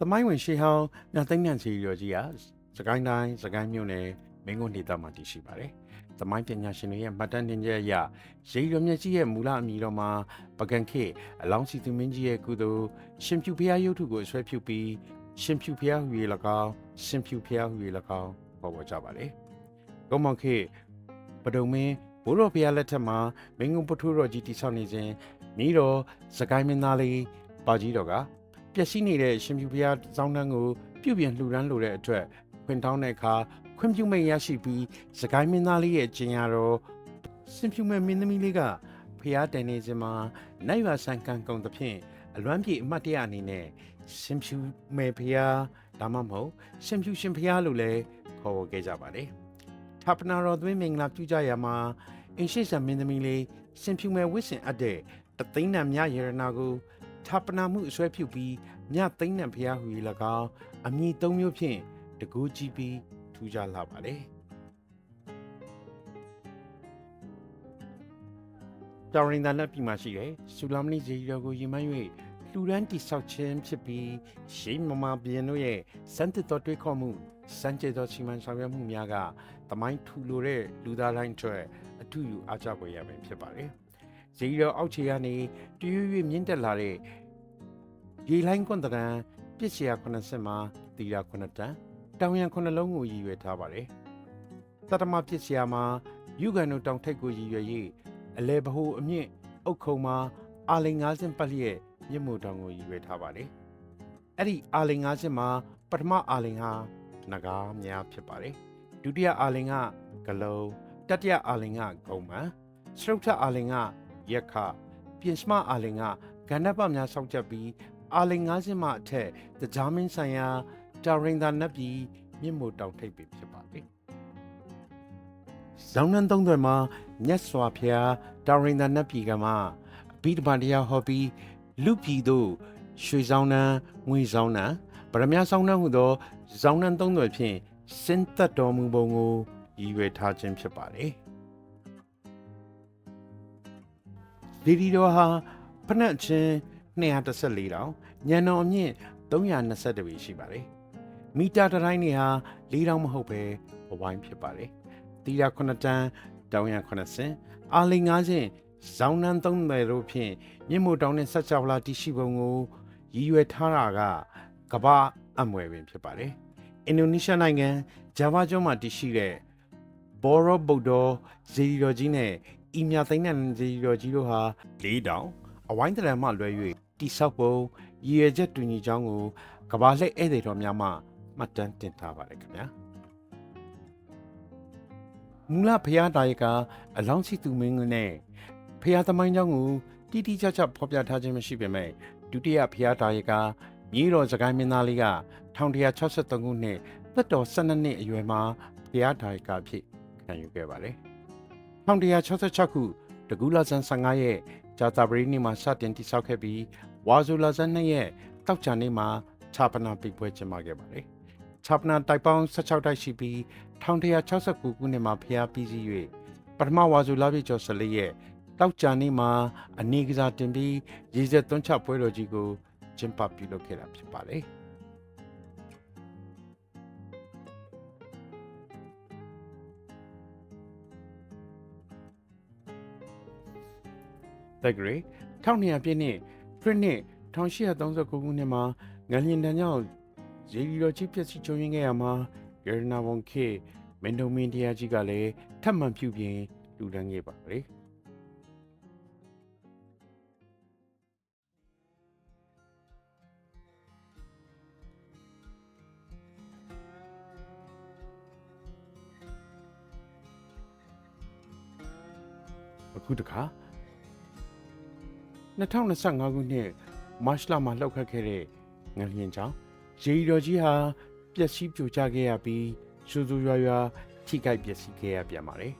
သမိုင်းဝင်ရှေးဟောင်းမြတ်သိန်းညံစီရောကြီးဟာစကိုင်းတိုင်းစကိုင်းမြို့နယ်မင်းကုန်းဒေသမှာတည်ရှိပါတယ်။သမိုင်းပညာရှင်တွေရဲ့မှတ်တမ်းတင်ချက်အရရေရောမြတ်ကြီးရဲ့မူလအမည်တော်မှာပကံခေအလောင်းစီသူမင်းကြီးရဲ့ကုသိုလ်ရှင်ဖြူဖျားရုပ်ထုကိုအဆွဲဖြူပြီးရှင်ဖြူဖျားဟူ၍၎င်းရှင်ဖြူဖျားဟူ၍၎င်းပေါ်ပေါ်ကြပါတယ်။ကုန်းမောင်ခေပဒုံမင်းဘိုးတော်ဖျားလက်ထက်မှာမင်းကုန်းပထုတော်ကြီးတည်ဆောက်နေစဉ်မိတော်စကိုင်းမင်းသားလေးပါကြီးတော်က ပျက်စီးနေတဲ့ရှင်ဖြူဖျားစောင်းနှန်းကိုပြုပြင်လှူဒန်းလိုတဲ့အတွက်ခွင်ထောင်းတဲ့အခါခွင့်ပြုမိတ်ရရှိပြီးစကိုင်းမင်းသားလေးရဲ့ကျင်ရတော်ရှင်ဖြူမဲ့မင်းသမီးလေးကဖျားတန်နေစဉ်မှာနိုင်ရွာဆန်ကန်ကုံသဖြင့်အလွမ်းပြေအမှတ်တရအနေနဲ့ရှင်ဖြူမဲ့ဖျားဒါမှမဟုတ်ရှင်ဖြူရှင်ဖျားလို့လည်းခေါ်ဝေါ်ခဲ့ကြပါတယ်။ထာပနာတော်သွင်းမင်္ဂလာပြုကြရမှာအင်ရှိဆန်မင်းသမီးလေးရှင်ဖြူမဲ့ဝစ်စင်အပ်တဲ့တသိန်းနံမြရရနာကို ထာပနာမှုအစွဲပြုပြီးမြသိန်းနံဖျားဟူ၍၎င်းအမည်သုံးမျိုးဖြင့်တကူးကြည့်ပြီးထူးခြားလာပါတယ်။တောင်ရင်တန်လက်ပြည်မှာရှိတဲ့စူလာမနီဇီရောကိုရင်မှန်း၍လူရန်တိဆောက်ခြင်းဖြစ်ပြီးရှိမမဘီယန်တို့ရဲ့စံတတော်တွေးခေါ်မှုစံကျေတော်စီမံဆောင်ရွက်မှုများကတမိုင်းထူလိုတဲ့လူသားတိုင်းအတွက်အထူးယူအားကြဖွယ်ရမယ်ဖြစ်ပါတယ်။ဇီရောအောက်ခြေကနေတရွေ့ရွေ့မြင့်တက်လာတဲ့ ရေလိုင်းကွန်တရန်ပြစ်ချရာ80မှာတီရာ9တန်တောင်ရန်9လုံးကိုရည်ရွယ်ထားပါတယ်။တတမပြစ်ချရာမှာယူကန်တို့တောင်ထိပ်ကိုရည်ရွယ်၍အလဲဘဟုအမြင့်အုတ်ခုံမှာအာလိန်90ပတ်လျက်မြင့်မို့တောင်ကိုရည်ရွယ်ထားပါတယ်။အဲ့ဒီအာလိန်90မှာပထမအာလိန်ဟာနဂါးများဖြစ်ပါတယ်။ဒုတိယအာလိန်ကဂလုံးတတိယအာလိန်ကဂုံမန်စရုပ်ထအာလိန်ကရက်ခပြင်စမအာလိန်ကကဏ္ဍပများဆောက်ချက်ပြီး အာလိန်90မှအထက်တကြားမင်းဆိုင်ရာတာရင်သာနတ်ပြည်မြင့်မို့တောင်ထိပ်ပင်ဖြစ်ပါတယ်။ဇောင်းနှန်းသုံးသွယ်မှာမြတ်စွာဘုရားတာရင်သာနတ်ပြည်ကမှအဘိဓမ္မာတရားဟောပြီးလူပြည်တို့ရွှေဇောင်းနှန်းငွေဇောင်းနှန်းဗရမ ्या ဇောင်းနှန်းဟူသောဇောင်းနှန်းသုံးသွယ်ဖြင့်စင်သက်တော်မူပုံကိုရည်ရွယ်ထားခြင်းဖြစ်ပါတယ်။ဒီဒီတော်ဟာဖနက်ချင်း214တောင် ညံတော်အမြင့်322ပေရှိပါတယ်။မီတာတိုင်းနေဟာ၄တောင်မဟုတ်ပဲဘဝိုင်းဖြစ်ပါတယ်။တီရာ9တန်းတောင်ရ80အာလီ90ဇောင်းနှန်း30တို့ဖြင့်မြင့်မို့တောင်နဲ့ဆက်ချဝလာတရှိပုံကိုရည်ရွယ်ထားတာကကဘာအမွယ်ပင်ဖြစ်ပါတယ်။အင်ဒိုနီးရှားနိုင်ငံဂျာဗာကျွန်းမှာတရှိတဲ့ဘောရောဗုဒ္ဓဇေဒီတော်ကြီးနဲ့အီမြသိန်းနဲ့ဇေဒီတော်ကြီးတို့ဟာ၄တောင်အဝိုင်းတရံမှလွဲ၍တိဆောက်ပုံ ရည်ရွယ်ချက်တူညီကြောင်းကိုကဘာလှည့်ဧည့်သည်တော်များမှမှတ်တမ်းတင်ထားပါတယ်ခင်ဗျာမူလဖျားတာရကအလောင်းစီသူမင်းနဲ့ဖျားသမိုင်းကြောင်းကိုတိတိကျကျဖော်ပြထားခြင်းမရှိပေမဲ့ဒုတိယဖျားတာရကမြေတော်စကိုင်းမင်းသားလေးက1163ခုနှစ်သက်တော်12နှစ်အရွယ်မှာဖျားတာရကအဖြစ်ခံယူခဲ့ပါတယ်1166ခုတကူလာဇန်15ရက်ဂျာတာပရီနေ့မှာစတင်တိစောက်ခဲ့ပြီး ဝါဇူလာဇန်နှစ်ရက်တောက်ချာနေ့မှာခြာပနာပိတ်ပွဲကျင်းပခဲ့ပါတယ်။ခြာပနာတိုက်ပေါင်း16တိုက်ရှိပြီး1169ခုနှစ်မှာဖျားပြီးစီး၍ပထမဝါဇူလာပြည့်ကျော်14ရက်တောက်ချာနေ့မှာအနေကစားတင်ပြီးရည်စက်သွန်းချပွဲတော်ကြီးကိုကျင်းပပြုလုပ်ခဲ့တာဖြစ်ပါတယ်။တက်ကရီ1200ပြည့်နှစ် ခရစ်နှစ်1839ခုနှစ်မှာငလျင်တန်းကြောင့်ရေဒီတော်ကြီးပြည့်စည်ချုံရင်းခဲ့ရမှာရတနာဝန်ခေမင်းတို့မင်းတရားကြီးကလည်းထပ်မံပြုပြင်လူတန်းခဲ့ပါလေအခုတခါ 2025ခုနှစ်မတ်လမှာလှုပ်ခတ်ခဲ့တဲ့ငလျင်ကြောင့်ရေဒီတော်ကြီးဟာပျက်စီးပြိုကျခဲ့ရပြီးစူးစူးရွာရွာထိခိုက်ပျက်စီးခဲ့ရပြန်ပါတယ်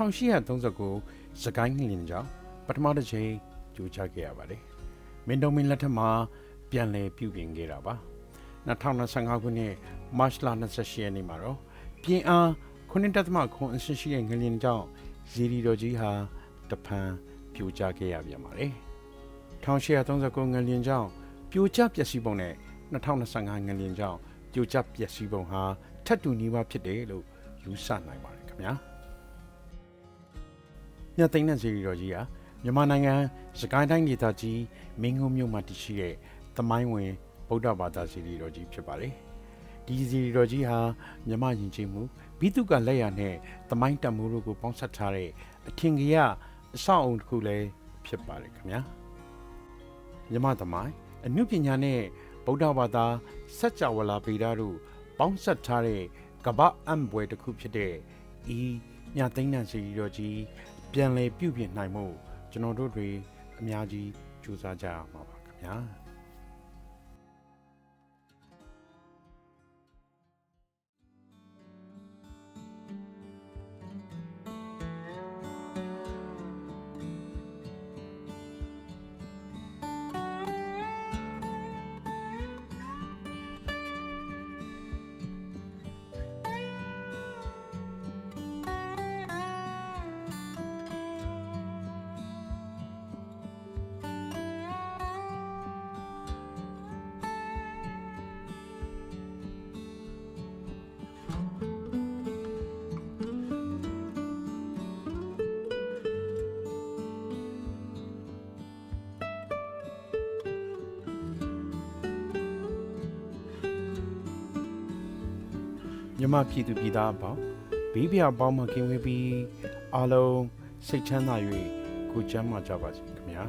1839စကိုင်းငလင်ကြောင့်ပထမတစ်ချိန်ကြိုးချခဲ့ရပါတယ်မင်းတော်မင်းလက်ထက်မှာပြန်လည်ပြုပြင်ခဲ့တာပါ2025ခုနှစ်မတ်လ28ရက်နေ့မှာတော့ပြင်အား9.9အဆင့်ရှိတဲ့ငလင်ကြောင့်ဇီရီတော်ကြီးဟာတဖန်ပြိုကျခဲ့ရပြန်ပါတယ်1839ငလင်ကြောင့်ပြိုကျပျက်စီးပုံနဲ့2025ငလင်ကြောင့်ပြိုကျပျက်စီးပုံဟာထပ်တူနီးပါးဖြစ်တယ်လို့ယူဆနိုင်ပါတယ်ခင်ဗျာ ညသိန်းတဲ့ဇီရီတော်ကြီးဟာမြန်မာနိုင်ငံစကိုင်းတိုင်းဒေသကြီးမင်းကုန်းမြို့မှာတည်ရှိတဲ့သမိုင်းဝင်ဗုဒ္ဓဘာသာဇီရီတော်ကြီးဖြစ်ပါတယ်ဒီဇီရီတော်ကြီးဟာမြမယဉ်ကျေးမှုဘိတုကလက်ရနဲ့သမိုင်းတမှုတို့ကိုပေါင်းစပ်ထားတဲ့အထင်ကြီးအဆောက်အုံတစ်ခုလည်းဖြစ်ပါတယ်ခင်ဗျာမြမသမိုင်းအနုပညာနဲ့ဗုဒ္ဓဘာသာစัจ java လာပေတာတို့ပေါင်းစပ်ထားတဲ့ကမ္ဘာအံပွဲတစ်ခုဖြစ်တဲ့ဤညသိန်းတန်စီတော်ကြီး ပြန်လည်ပြုပြင်နိုင်မှုကျွန်တော်တို့တွေအများကြီးကြိုးစားကြရမှာပါခင်ဗျာ မြမပြည်သူပြည်သားအပေါင်းဘေးပြအပေါင်းမှာကင်းဝေးပြီးအားလုံးစိတ်ချမ်းသာ၍ကိုယ်ချမ်းသာကြပါစေခင်ဗျာ